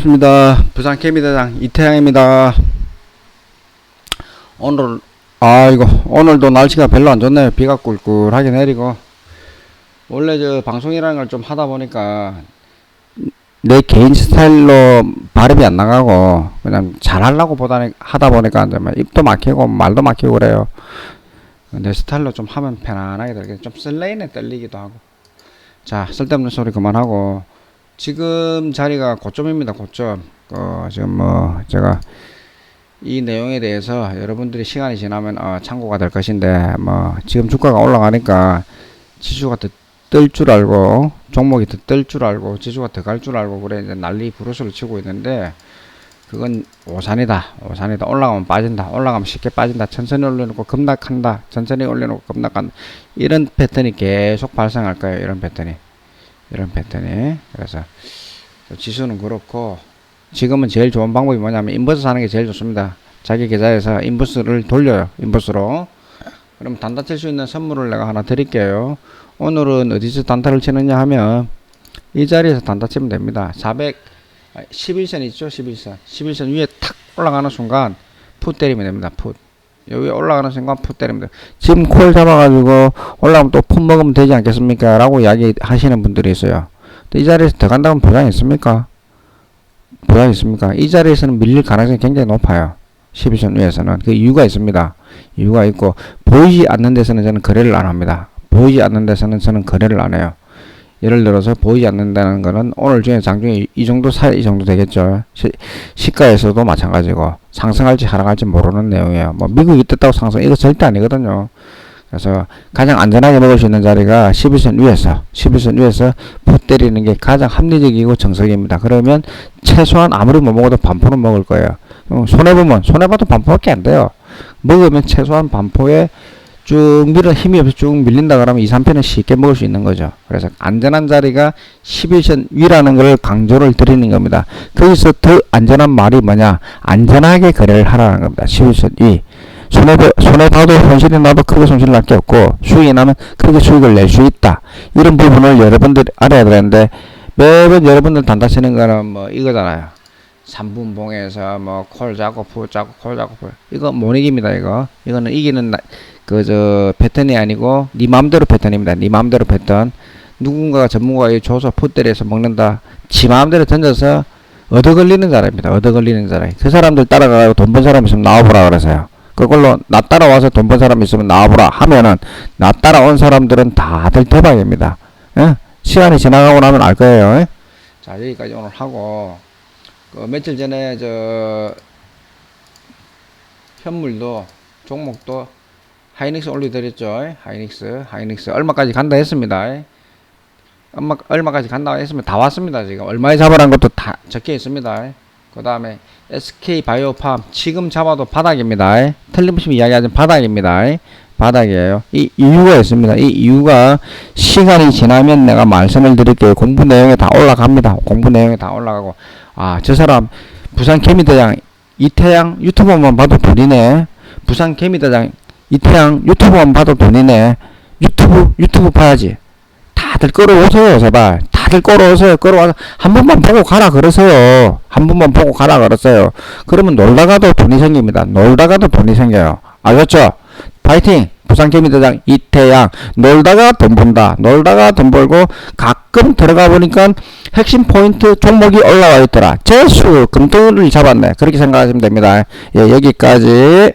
반갑습니다. 부산 케미대장 이태양입니다. 오늘 아이고 오늘도 날씨가 별로 안 좋네요. 비가 꿀꿀하게 내리고 원래 저 방송이라는 걸 좀 하다 보니까 내 개인 스타일로 발음이 안 나가고 그냥 잘하려고 보다 하다 보니까 이제 막 입도 막히고 말도 막히고 그래요. 내 스타일로 좀 하면 편안하게 되게 좀 설레이네 떨리기도 하고 자 쓸데없는 소리 그만하고 지금 자리가 고점입니다. 고점. 어, 지금 뭐 제가 이 내용에 대해서 여러분들이 시간이 지나면 어, 참고가 될 것인데 뭐 지금 주가가 올라가니까 지수가 더뜰줄 알고 종목이 더뜰줄 알고 지수가 더 갈 줄 알고 그래 이제 난리 부르스를 치고 있는데 그건 오산이다. 오산이다. 올라가면 빠진다. 올라가면 쉽게 빠진다. 천천히 올려놓고 급락한다. 천천히 올려놓고 급락한다. 이런 패턴이 계속 발생할 거예요. 이런 패턴이. 이런 패턴이. 그래서 지수는 그렇고 지금은 제일 좋은 방법이 뭐냐면 인버스 사는 게 제일 좋습니다. 자기 계좌에서 인버스를 돌려요. 인버스로. 그럼 단타 칠 수 있는 선물을 내가 하나 드릴게요. 오늘은 어디서 단타를 치느냐 하면 이 자리에서 단타 치면 됩니다. 400 11선 있죠? 11선. 11선 위에 탁 올라가는 순간 풋 때리면 됩니다. 풋 여기 올라가는 순간 풋 때리면 돼요. 지금 콜 잡아가지고 올라가면 또풋 먹으면 되지 않겠습니까? 라고 이야기 하시는 분들이 있어요. 근데 이 자리에서 더 간다면 보장이 있습니까? 보장이 있습니까? 이 자리에서는 밀릴 가능성이 굉장히 높아요. 12선 위에서는. 그 이유가 있습니다. 이유가 있고, 보이지 않는 데서는 저는 거래를 안 합니다. 보이지 않는 데서는 저는 거래를 안 해요. 예를 들어서 보이지 않는다는 거는 오늘 중에 장중에 이 정도 사, 이 정도 되겠죠. 시, 시가에서도 마찬가지고 상승할지 하락할지 모르는 내용이에요. 뭐 미국이 떴다고 상승 이거 절대 아니거든요. 그래서 가장 안전하게 먹을 수 있는 자리가 11선 위에서 11선 위에서 풋 때리는 게 가장 합리적이고 정석입니다. 그러면 최소한 아무리 못 먹어도 반포는 먹을 거예요. 어, 손해 보면 손해 봐도 반포밖에 안 돼요. 먹으면 최소한 반포에 쭉 밀어 힘이 없이 쭉 밀린다 그러면 2, 3편은 쉽게 먹을 수 있는 거죠. 그래서 안전한 자리가 11선 위라는 걸 강조를 드리는 겁니다. 거기서 더 안전한 말이 뭐냐? 안전하게 거래를 하라는 겁니다. 11선 위. 손해, 손해 봐도 손실이 나도 크게 손실 날 게 없고 수익이 나면 크게 수익을 낼 수 있다. 이런 부분을 여러분들이 알아야 되는데 매번 여러분들 단타 치는 거는 뭐 이거잖아요. 3분봉에서 뭐콜 잡고 푸 잡고 콜 잡고 푸 이거 못 이깁니다 이거. 이거는 이기는 그 저 패턴이 아니고 네 맘대로 패턴입니다. 네 맘대로 패턴. 누군가가 전문가가 줘서 풋대리에서 먹는다. 지 마음대로 던져서 얻어 걸리는 사람입니다. 얻어 걸리는 사람 그 사람들 따라가고 돈 번 사람 있으면 나와보라 그러세요. 그걸로 나 따라와서 돈 번 사람 있으면 나와보라 하면은 나 따라온 사람들은 다들 대박입니다. 예? 시간이 지나가고 나면 알 거예요. 예? 자 여기까지 오늘 하고 그 며칠 전에 저 현물도 종목도 하이닉스 올려드렸죠. 하이닉스, 하이닉스 얼마까지 간다 했습니다. 얼마 얼마까지 간다 했으면 다 왔습니다. 지금 얼마에 잡으라는 것도 다 적혀 있습니다. 그 다음에 SK 바이오팜 지금 잡아도 바닥입니다. 틀림없이 이야기하는 바닥입니다. 바닥이에요. 이 이유가 있습니다. 이 이유가 시간이 지나면 내가 말씀을 드릴게요. 공부 내용에 다 올라갑니다. 공부 내용에 다 올라가고 아 저 사람 부산 개미대장 이태양 유튜버만 봐도 돈이네. 부산 개미대장 이태양 유튜브만 봐도 돈이네. 유튜브 유튜브 봐야지. 다들 끌어오세요 제발. 다들 끌어오세요. 끌어와서 한 번만 보고 가라 그러세요. 한 번만 보고 가라 그러세요. 그러면 놀다가도 돈이 생깁니다. 놀다가도 돈이 생겨요. 알겠죠? 파이팅! 부산개미대장 이태양. 놀다가 돈 번다. 놀다가 돈 벌고 가끔 들어가 보니까 핵심 포인트 종목이 올라와 있더라. 재수 금통을 잡았네. 그렇게 생각하시면 됩니다. 예 여기까지